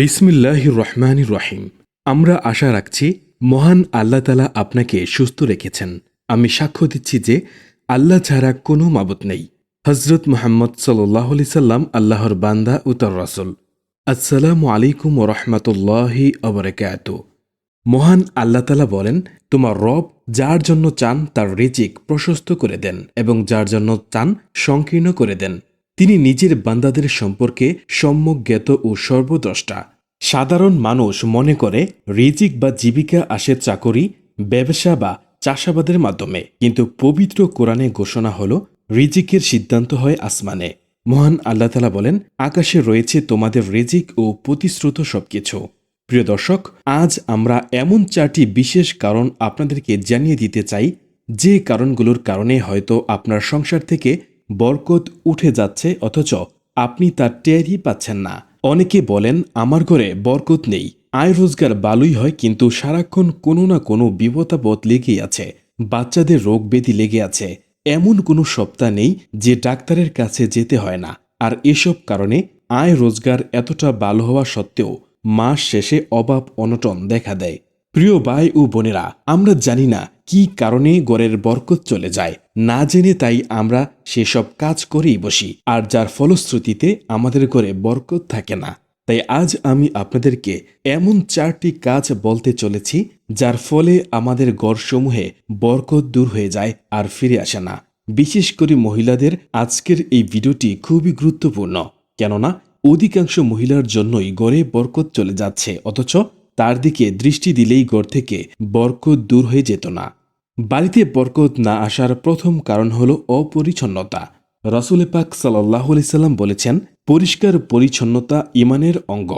বিসমিল্লাহ রহমান রহিম। আমরা আশা রাখছি মহান আল্লাহ তালা আপনাকে সুস্থ রেখেছেন। আমি সাক্ষ্য দিচ্ছি যে আল্লাহ ছাড়া কোনো মাবত নেই। হজরত মোহাম্মদ সাল্লাহ সাল্লাম আল্লাহর বান্দা উতর রসুল। আসসালামু আলাইকুম ও রহমতুল্লাহি অবরাকাত মহান আল্লাহ তালা বলেন, তোমার রব যার জন্য চান তার রিজিক প্রশস্ত করে দেন এবং যার জন্য চান সংকীর্ণ করে দেন। তিনি নিজের বান্দাদের সম্পর্কে সম্যক জ্ঞাত ও সর্বদ্রষ্টা। সাধারণ মানুষ মনে করে রিজিক বা জীবিকা আসে চাকরি, ব্যবসা বা চাষাবাদের মাধ্যমে, কিন্তু পবিত্র কোরআনে ঘোষণা হল, রিজিকের সিদ্ধান্ত হয় আসমানে। মহান আল্লাহ তালা বলেন, আকাশে রয়েছে তোমাদের রেজিক ও প্রতিশ্রুত সবকিছু। প্রিয় দর্শক, আজ আমরা এমন চারটি বিশেষ কারণ আপনাদেরকে জানিয়ে দিতে চাই, যে কারণগুলোর কারণে হয়তো আপনার সংসার থেকে বরকত উঠে যাচ্ছে অথচ আপনি তার টেরই পাচ্ছেন না। অনেকে বলেন, আমার ঘরে বরকত নেই। আয় রোজগার ভালোই হয়, কিন্তু সারাক্ষণ কোনো না কোনো বিপদাপদ লেগেই আছে। বাচ্চাদের রোগ ব্যাধি লেগে আছে। এমন কোনো সপ্তাহ নেই যে ডাক্তারের কাছে যেতে হয় না। আর এসব কারণে আয় রোজগার এতটা ভালো হওয়া সত্ত্বেও মাস শেষে অভাব অনটন দেখা দেয়। প্রিয় ভাই ও বোনেরা, আমরা জানি না কি কারণে গড়ের বরকত চলে যায়? না জেনে তাই আমরা সেসব কাজ করেই বসি, আর যার ফলশ্রুতিতে আমাদের ঘরে বরকত থাকে না। তাই আজ আমি আপনাদেরকে এমন চারটি কাজ বলতে চলেছি, যার ফলে আমাদের গড়সমূহে বরকত দূর হয়ে যায় আর ফিরে আসে না। বিশেষ করে মহিলাদের আজকের এই ভিডিওটি খুবই গুরুত্বপূর্ণ, কেননা অধিকাংশ মহিলার জন্যই গড়ে বরকত চলে যাচ্ছে, অথচ তার দিকে দৃষ্টি দিলেই গড় থেকে বরকত দূর হয়ে যেত না। বাড়িতে বরকত না আসার প্রথম কারণ হল অপরিচ্ছন্নতা। রসুল পাক সাল্লাহ সাল্লাম বলেছেন, পরিষ্কার পরিচ্ছন্নতা ইমানের অঙ্গ।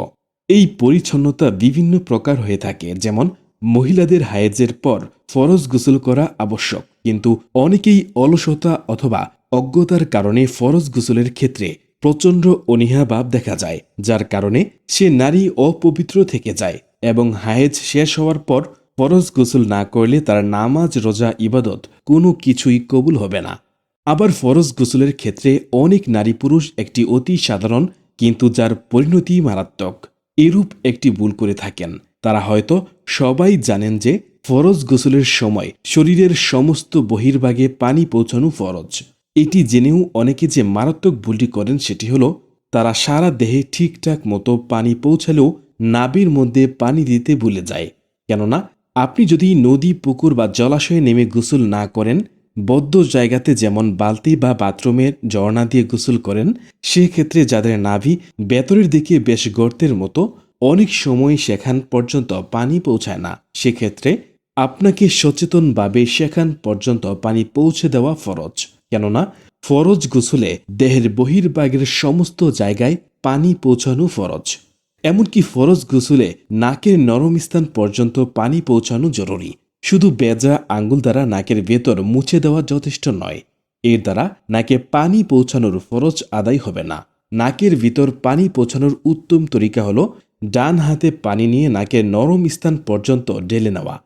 এই পরিচ্ছন্নতা বিভিন্ন প্রকার হয়ে থাকে, যেমন মহিলাদের হায়েজের পর ফরজ গোসল করা আবশ্যক, কিন্তু অনেকেই অলসতা অথবা অজ্ঞতার কারণে ফরজ গোসলের ক্ষেত্রে প্রচণ্ড অনীহা ভাব দেখা যায়, যার কারণে সে নারী অপবিত্র থেকে যায়। এবং হায়েজ শেষ হওয়ার পর ফরজ গোসল না করলে তার নামাজ, রোজা, ইবাদত কোনো কিছুই কবুল হবে না। আবার ফরজ গোসলের ক্ষেত্রে অনেক নারী পুরুষ একটি অতি সাধারণ কিন্তু যার পরিণতি মারাত্মক। এরূপ একটি ভুল করে থাকেন। তারা হয়তো সবাই জানেন যে ফরজ গোসলের সময় শরীরের সমস্ত বহির্ভাগে পানি পৌঁছানো ফরজ। এটি জেনেও অনেকে যে মারাত্মক ভুলটি করেন সেটি হলো, তারা সারা দেহে ঠিকঠাক মতো পানি পৌঁছালেও নাবির মধ্যে পানি দিতে ভুলে যায়। কেননা, আপনি যদি নদী, পুকুর বা জলাশয়ে নেমে গোসল না করেন, বদ্ধ জায়গাতে যেমন বালতি বা বাথরুমের ঝর্ণা দিয়ে গোসল করেন, সেক্ষেত্রে যাদের নাভি বেতরের দিকে বেশ গর্তের মতো, অনেক সময় সেখান পর্যন্ত পানি পৌঁছায় না। সেক্ষেত্রে আপনাকে সচেতনভাবে সেখান পর্যন্ত পানি পৌঁছে দেওয়া ফরজ। কেননা, ফরজ গোসলে দেহের বহির্ভাগের সমস্ত জায়গায় পানি পৌঁছানো ফরজ। এমনকি ফরজ গোসলে নাকের নরম স্থান পর্যন্ত পানি পৌঁছানো জরুরি। শুধু বেজা আঙ্গুল দ্বারা নাকের ভেতর মুছে দেওয়া যথেষ্ট নয়। এর দ্বারা নাকে পানি পৌঁছানোর ফরজ আদায় হবে না। নাকের ভিতর পানি পৌঁছানোর উত্তম তরিকা হলো ডান হাতে পানি নিয়ে নাকের নরম স্থান পর্যন্ত ঢেলে নেওয়া।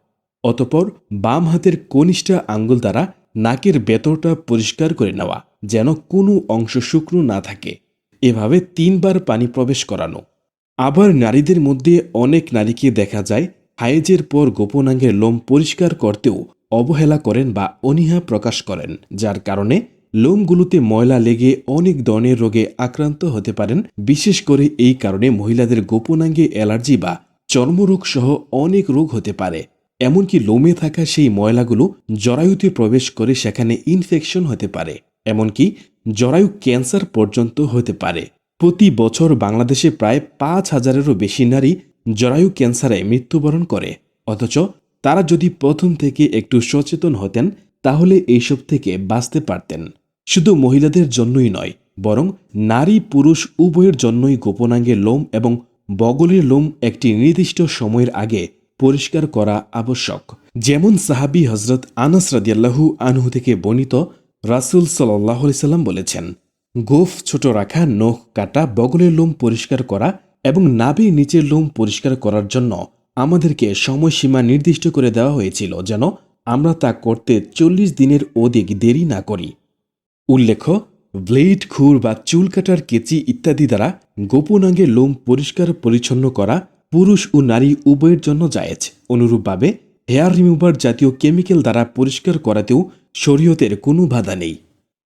অতপর বাম হাতের কনিষ্ঠা আঙ্গুল দ্বারা নাকের ভেতরটা পরিষ্কার করে নেওয়া, যেন কোনো অংশ শুকনো না থাকে। এভাবে তিনবার পানি প্রবেশ করানো। আবার নারীদের মধ্যে অনেক নারীকে দেখা যায় হায়েজের পর গোপনাঙ্গের লোম পরিষ্কার করতেও অবহেলা করেন বা অনীহা প্রকাশ করেন, যার কারণে লোমগুলোতে ময়লা লেগে অনেক ধরনের রোগে আক্রান্ত হতে পারেন। বিশেষ করে এই কারণে মহিলাদের গোপনাঙ্গে অ্যালার্জি বা চর্মরোগ সহ অনেক রোগ হতে পারে। এমনকি লোমে থাকা সেই ময়লাগুলো জরায়ুতে প্রবেশ করে সেখানে ইনফেকশন হতে পারে, এমনকি জরায়ু ক্যান্সার পর্যন্ত হতে পারে। প্রতি বছর বাংলাদেশে প্রায় পাঁচ হাজারেরও বেশি নারী জরায়ু ক্যান্সারে মৃত্যুবরণ করে। অথচ তারা যদি প্রথম থেকে একটু সচেতন হতেন, তাহলে এইসব থেকে বাঁচতে পারতেন। শুধু মহিলাদের জন্যই নয়, বরং নারী পুরুষ উভয়ের জন্যই গোপনাঙ্গের লোম এবং বগলের লোম একটি নির্দিষ্ট সময়ের আগে পরিষ্কার করা আবশ্যক। যেমন সাহাবি হজরত আনাস রাদিয়াল্লাহু আনহু থেকে বর্ণিত রাসুল সাল্লাহ সাল্লাম বলেছেন গোফ ছোট রাখা, নখ কাটা, বগলের লোম পরিষ্কার করা এবং নাভির নিচের লোম পরিষ্কার করার জন্য আমাদেরকে সময়সীমা নির্দিষ্ট করে দেওয়া হয়েছিল যেন আমরা তা করতে চল্লিশ দিনের অধিক দেরি না করি। উল্লেখ্য, ব্লেড, খুর বা চুল কাটার কেচি ইত্যাদি দ্বারা গোপনাঙ্গের লোম পরিষ্কার পরিচ্ছন্ন করা পুরুষ ও নারী উভয়ের জন্য জায়েজ। অনুরূপভাবে হেয়ার রিমুভার জাতীয় কেমিক্যাল দ্বারা পরিষ্কার করাতেও শরীয়তের কোনো বাধা নেই।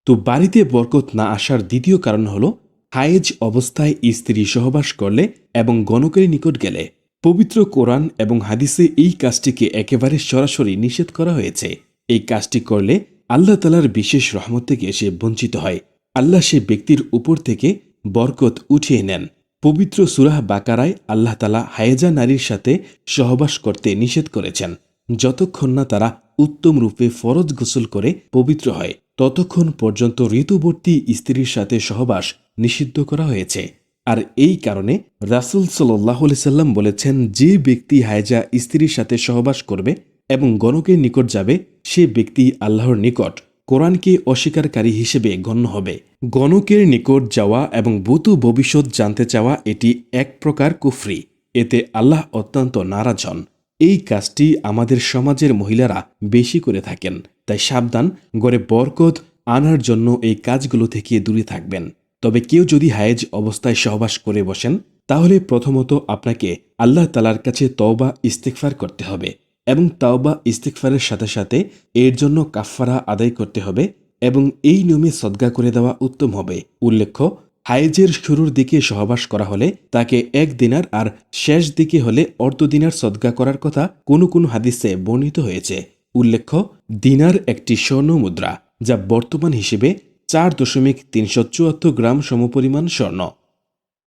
তো বাড়িতে বরকত না আসার দ্বিতীয় কারণ হল, হায়েজ অবস্থায় স্ত্রী সহবাস করলে এবং গণকের নিকট গেলে। পবিত্র কোরআন এবং হাদিসে এই কাজটিকে একেবারে সরাসরি নিষেধ করা হয়েছে। এই কাজটি করলে আল্লাহ তালার বিশেষ রহমত থেকে সে বঞ্চিত হয়। আল্লাহ সে ব্যক্তির উপর থেকে বরকত উঠিয়ে নেন। পবিত্র সুরাহ বাকারায় আল্লাহ তালা হায়েজা নারীর সাথে সহবাস করতে নিষেধ করেছেন। যতক্ষণ না তারা উত্তম রূপে ফরজ গোসল করে পবিত্র হয়, ততক্ষণ পর্যন্ত ঋতুবর্তী স্ত্রীর সাথে সহবাস নিষিদ্ধ করা হয়েছে। আর এই কারণে রাসুল সাল্লাহ সাল্লাম বলেছেন, যে ব্যক্তি হায়জা স্ত্রীর সাথে সহবাস করবে এবং গণকের নিকট যাবে, সে ব্যক্তি আল্লাহর নিকট কোরআনকে অস্বীকারী হিসেবে গণ্য হবে। গণকের নিকট যাওয়া এবং ভূত ভবিষ্যৎ জানতে চাওয়া এটি এক প্রকার কুফরি। এতে আল্লাহ অত্যন্ত নারাজ হন। এই কাজটি আমাদের সমাজের মহিলারা বেশি করে থাকেন, তাই সাবধান, গড়ে বরকত আনার জন্য এই কাজগুলো থেকে দূরে থাকবেন। তবে কেউ যদি হায়েজ অবস্থায় সহবাস করে বসেন, তাহলে প্রথমত আপনাকে আল্লাহ তালার কাছে তওবা ইস্তেকফার করতে হবে এবং তাওবা ইস্তেকফারের সাথে সাথে এর জন্য কাফফারা আদায় করতে হবে এবং এই নিয়মে সদ্গা করে দেওয়া উত্তম হবে। উল্লেখ্য হায়েজের শুরুর দিকে সহবাস করা হলে তাকে এক দিনার আর শেষ দিকে হলে অর্ধ দিনার সদ্গা করার কথা কোনো কোনো হাদিসে বর্ণিত হয়েছে। উল্লেখ্য, দিনার একটি স্বর্ণ মুদ্রা, যা বর্তমান হিসেবে চার দশমিক তিনশো চুয়াত্তর গ্রাম সমপরিমাণ স্বর্ণ।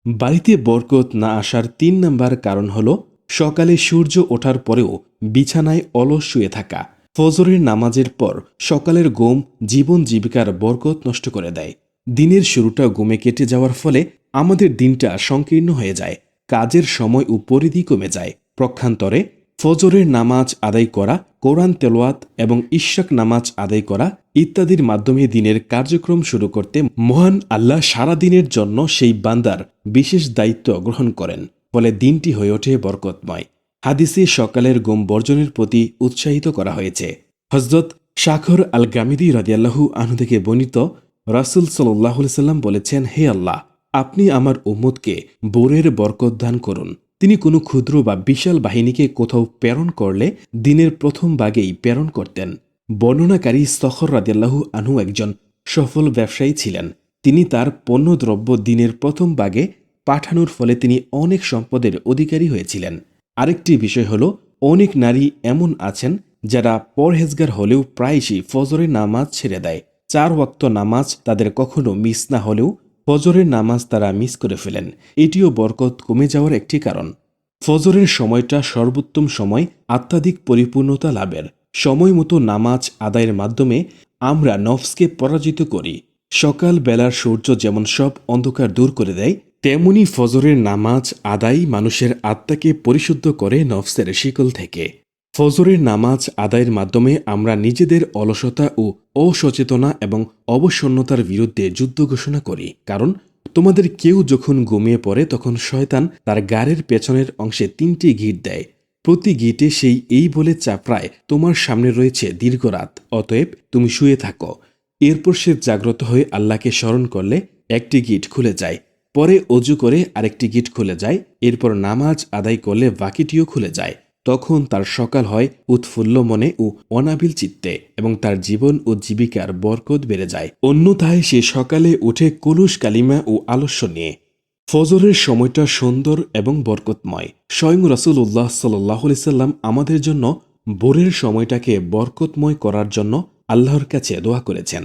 বাড়িতে বরকত না আসার তিন নম্বর কারণ হল, সকালে সূর্য ওঠার পরেও বিছানায় অলস শুয়ে থাকা। ফজরের নামাজের পর সকালের গোম জীবন জীবিকার বরকত নষ্ট করে দেয়। দিনের শুরুটা ঘুমে কেটে যাওয়ার ফলে আমাদের দিনটা সংকীর্ণ হয়ে যায়, কাজের সময় ও পরিধি কমে যায়। প্রক্ষান্তরে ফজরের নামাজ আদায় করা, কোরআন তেলোয়াত এবং ইশাক নামাজ আদায় করা ইত্যাদির মাধ্যমে দিনের কার্যক্রম শুরু করতে মহান আল্লাহ সারা দিনের জন্য সেই বান্দার বিশেষ দায়িত্ব গ্রহণ করেন, ফলে দিনটি হয়ে ওঠে বরকতময়। হাদিসে সকালের গোম বর্জনের প্রতি উৎসাহিত করা হয়েছে। হজরত শাখর আল গামিদি রাদিয়াল্লাহু আনহু থেকে বর্ণিত রাসুল সাল্লাহ সাল্লাম বলেছেন, হে আল্লাহ, আপনি আমার উম্মতকে বোরের বরকত দান করুন। তিনি কোনো ক্ষুদ্র বা বিশাল বাহিনীকে কোথাও প্রেরণ করলে দিনের প্রথম বাগেই প্রেরণ করতেন। বর্ণনাকারী সখর রাদিয়াল্লাহু আনহু একজন সফল ব্যবসায়ী ছিলেন। তিনি তার পণ্যদ্রব্য দিনের প্রথম ভাগে পাঠানোর ফলে তিনি অনেক সম্পদের অধিকারী হয়েছিলেন। আরেকটি বিষয় হল, অনেক নারী এমন আছেন যারা পরহেজগার হলেও প্রায়শই ফজরের নামাজ ছেড়ে দেয়। চার ওয়াক্ত নামাজ তাদের কখনো মিস না হলেও ফজরের নামাজ তারা মিস করে ফেলেন। এটিও বরকত কমে যাওয়ার একটি কারণ। ফজরের সময়টা সর্বোত্তম সময় আত্মাধিক পরিপূর্ণতা লাভের। সময় মতো নামাজ আদায়ের মাধ্যমে আমরা নফসকে পরাজিত করি। সকাল বেলার সূর্য যেমন সব অন্ধকার দূর করে দেয়, তেমনি ফজরের নামাজ আদায় মানুষের আত্মাকে পরিশুদ্ধ করে নফসের শিকল থেকে। ফজরের নামাজ আদায়ের মাধ্যমে আমরা নিজেদের অলসতা ও অসচেতনা এবং অবসন্নতার বিরুদ্ধে যুদ্ধ ঘোষণা করি। কারণ তোমাদের কেউ যখন ঘুমিয়ে পড়ে, তখন শয়তান তার গাড়ের পেছনের অংশে তিনটি গিট দেয়। প্রতি গিটে সেই এই বলে চাপড়ায়, তোমার সামনে রয়েছে দীর্ঘ রাত, অতএব তুমি শুয়ে থাকো। এরপর সে জাগ্রত হয়ে আল্লাহকে স্মরণ করলে একটি গিট খুলে যায়। পরে অজু করে আরেকটি গিট খুলে যায়। এরপর নামাজ আদায় করলে বাকিটিও খুলে যায়। তখন তার সকাল হয় উৎফুল্ল মনে ও অনাবিল চিত্তে এবং তার জীবন ও জীবিকার বরকত বেড়ে যায়। অন্যথায় সে সকালে উঠে কলুষ কালিমা ও আলস্য নিয়ে। ফজরের সময়টা সুন্দর এবং বরকতময়। স্বয়ং রসুল্লাহ সাল্লাহ সাল্লাম আমাদের জন্য ভোরের সময়টাকে বরকতময় করার জন্য আল্লাহর কাছে দোয়া করেছেন।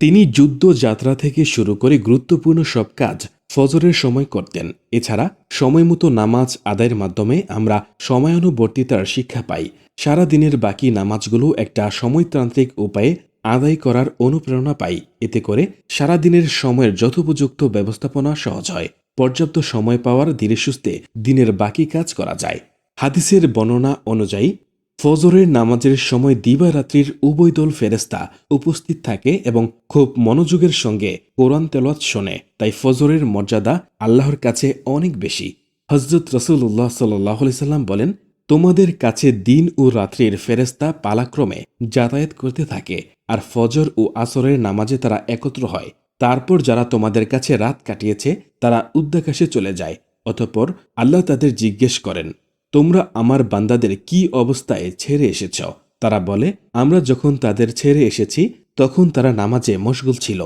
তিনি যুদ্ধ যাত্রা থেকে শুরু করে গুরুত্বপূর্ণ সব কাজ ফজরের সময় করতেন। এছাড়া সময় মতো নামাজ আদায়ের মাধ্যমে আমরা সময়ানুবর্তিতার শিক্ষা পাই। সারা দিনের বাকি নামাজগুলো একটা সময়তান্ত্রিক উপায়ে আদায় করার অনুপ্রেরণা পাই। এতে করে সারা দিনের সময়ের যথোপযুক্ত ব্যবস্থাপনা সহজ হয়। পর্যাপ্ত সময় পাওয়ার ধীরে সুস্থে দিনের বাকি কাজ করা যায়। হাদিসের বর্ণনা অনুযায়ী ফজরের নামাজের সময় দিবারাত্রির উভয় দল ফেরেস্তা উপস্থিত থাকে এবং খুব মনোযোগের সঙ্গে কোরআন তেলত শোনে। তাই ফজরের মর্যাদা আল্লাহর কাছে অনেক বেশি। হজরত রসুল্লাহ সাল্লাহ সাল্লাম বলেন, তোমাদের কাছে দিন ও রাত্রির ফেরেস্তা পালাক্রমে যাতায়াত করতে থাকে, আর ফজর ও আসরের নামাজে তারা একত্র হয়। তারপর যারা তোমাদের কাছে রাত কাটিয়েছে, তারা উদ্যাকাশে চলে যায়। অতঃপর আল্লাহ তাদের জিজ্ঞেস করেন তোমরা আমার বান্দাদের কি অবস্থায় ছেড়ে এসেছ? তারা বলে, আমরা যখন তাদের ছেড়ে এসেছি, তখন তারা নামাজে মশগুল ছিল।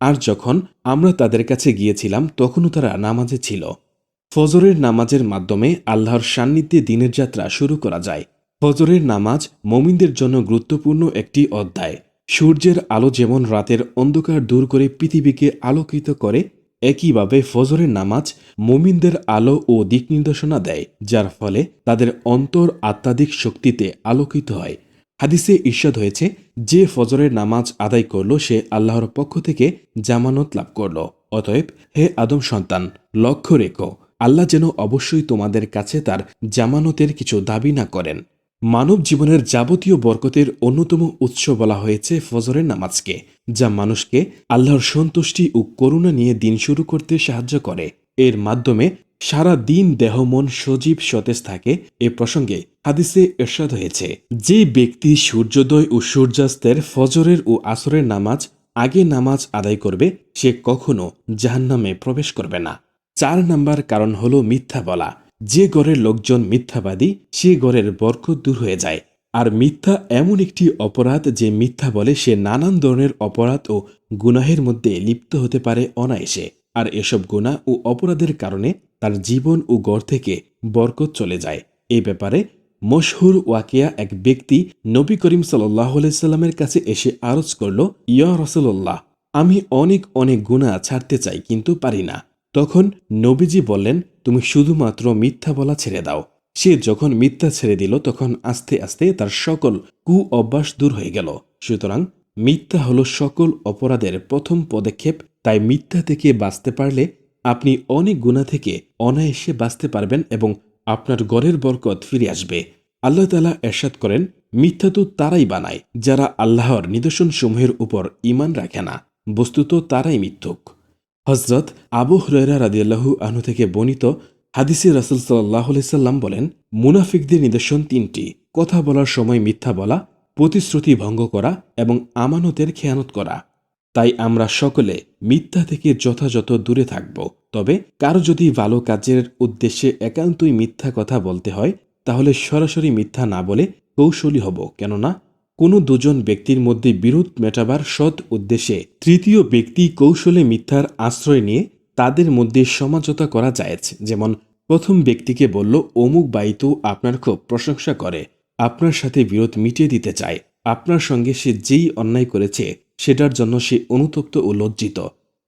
আর যখন আমরা তাদের কাছে গিয়েছিলাম, তখনও তারা নামাজে ছিল। ফজরের নামাজের মাধ্যমে আল্লাহর সান্নিধ্যে দিনের যাত্রা শুরু করা যায়। ফজরের নামাজ মমিনদের জন্য গুরুত্বপূর্ণ একটি অধ্যায়। সূর্যের আলো যেমন রাতের অন্ধকার দূর করে পৃথিবীকে আলোকিত করে একইভাবে ফজরের নামাজ মুমিনদের আলো ও দিক নির্দেশনা দেয়, যার ফলে তাদের অন্তর আত্মাধিক শক্তিতে আলোকিত হয়। হাদিসে ঈর্ষাদ হয়েছে, যে ফজরের নামাজ আদায় করল, সে আল্লাহর পক্ষ থেকে জামানত লাভ করল। অতএব, হে আদম সন্তান, লক্ষ্য রেখো, আল্লাহ যেন অবশ্যই তোমাদের কাছে তার জামানতের কিছু দাবি না করেন। মানব জীবনের যাবতীয় বরকতের অন্যতম উৎস বলা হয়েছে ফজরের নামাজকে, যা মানুষকে আল্লাহর সন্তুষ্টি ও করুণা নিয়ে দিন শুরু করতে সাহায্য করে। এর মাধ্যমে সারা দিন দেহ, মন সজীব, সতেজ থাকে। এ প্রসঙ্গে হাদিসে এরশাদ হয়েছে, যে ব্যক্তি সূর্যোদয় ও সূর্যাস্তের ফজরের ও আসরের নামাজ আগে নামাজ আদায় করবে, সে কখনো জাহান্নামে প্রবেশ করবে না। চার নাম্বার কারণ হলো মিথ্যা বলা। যে গড়ের লোকজন মিথ্যাবাদী, সে গড়ের বরকত দূর হয়ে যায়। আর মিথ্যা এমন একটি অপরাধ যে মিথ্যা বলে সে নানান ধরনের অপরাধ ও গুনাহের মধ্যে লিপ্ত হতে পারে অনায়াসে। আর এসব গুণা ও অপরাধের কারণে তার জীবন ও গড় থেকে বরকত চলে যায়। এই ব্যাপারে মশহুর ওয়াকিয়া এক ব্যক্তি নবী করিম সাল্লাহ সাল্লামের কাছে এসে আরজ করল, ইয়া রসল্লাহ আমি অনেক অনেক গুণা ছাড়তে চাই, কিন্তু পারি না। তখন নবীজি বললেন, তুমি শুধুমাত্র মিথ্যা বলা ছেড়ে দাও। সে যখন মিথ্যা ছেড়ে দিল, তখন আস্তে আস্তে তার সকল কু অভ্যাস দূর হয়ে গেল। সুতরাং মিথ্যা হলো সকল অপরাধের প্রথম পদক্ষেপ, তাই মিথ্যা থেকে বাঁচতে পারলে আপনি অনেক গুণা থেকে অনায়াসে বাঁচতে পারবেন এবং আপনার গড়ের বরকত ফিরে আসবে। আল্লাহ তালা এরশাদ করেন, মিথ্যা তো তারাই বানায়, যারা আল্লাহর নিদর্শনসমূহের উপর ইমান রাখে না। বস্তুত তারাই মিথ্যুক। হজরত আবু হরেরা রাদিয়াল্লাহু আনু থেকে বর্ণিত হাদিসে রাসুল সাল্লাহ সাল্লাম বলেন, মুনাফিকদের নিদর্শন তিনটি। কথা বলার সময় মিথ্যা বলা, প্রতিশ্রুতি ভঙ্গ করা এবং আমানতের খেয়ানত করা। তাই আমরা সকলে মিথ্যা থেকে যথাযথ দূরে থাকব। তবে কারও যদি ভালো কাজের উদ্দেশ্যে একান্তই মিথ্যা কথা বলতে হয়, তাহলে সরাসরি মিথ্যা না বলে কৌশলী হব। কেননা কোনো দুজন ব্যক্তির মধ্যে বিরোধ মেটাবার সৎ উদ্দেশ্যে তৃতীয় ব্যক্তি কৌশলে মিথ্যার আশ্রয় নিয়ে তাদের মধ্যে সমাজতা করা যায় যেমন, প্রথম ব্যক্তিকে বলল, অমুক বাই তো আপনার খুব প্রশংসা করে। আপনার সাথে বিরোধ মিটিয়ে দিতে চায়। আপনার সঙ্গে সে যেই অন্যায় করেছে, সেটার জন্য সে অনুতপ্ত ও লজ্জিত।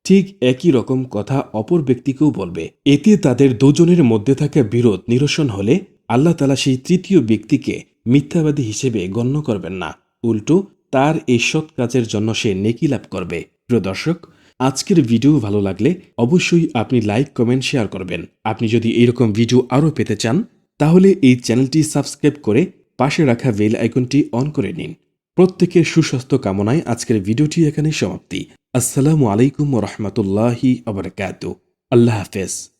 ঠিক একই রকম কথা অপর ব্যক্তিকেও বলবে। এতে তাদের দুজনের মধ্যে থাকা বিরোধ নিরসন হলে আল্লাহ তালা সেই তৃতীয় ব্যক্তিকে মিথ্যাবাদী হিসেবে গণ্য করবেন না। উল্টো, তার এই সৎ কাজের জন্য সে নেকি লাভ করবে। প্রিয় দর্শক, আজকের ভিডিও ভালো লাগলে অবশ্যই আপনি লাইক, কমেন্ট, শেয়ার করবেন। আপনি যদি এরকম ভিডিও আরও পেতে চান, তাহলে এই চ্যানেলটি সাবস্ক্রাইব করে পাশে রাখা বেল আইকনটি অন করে নিন। প্রত্যেকের সুস্বাস্থ্য কামনায় আজকের ভিডিওটি এখানে সমাপ্তি। আসসালামু আলাইকুম রহমতুল্লাহি আবরকাত আল্লাহ হাফেজ।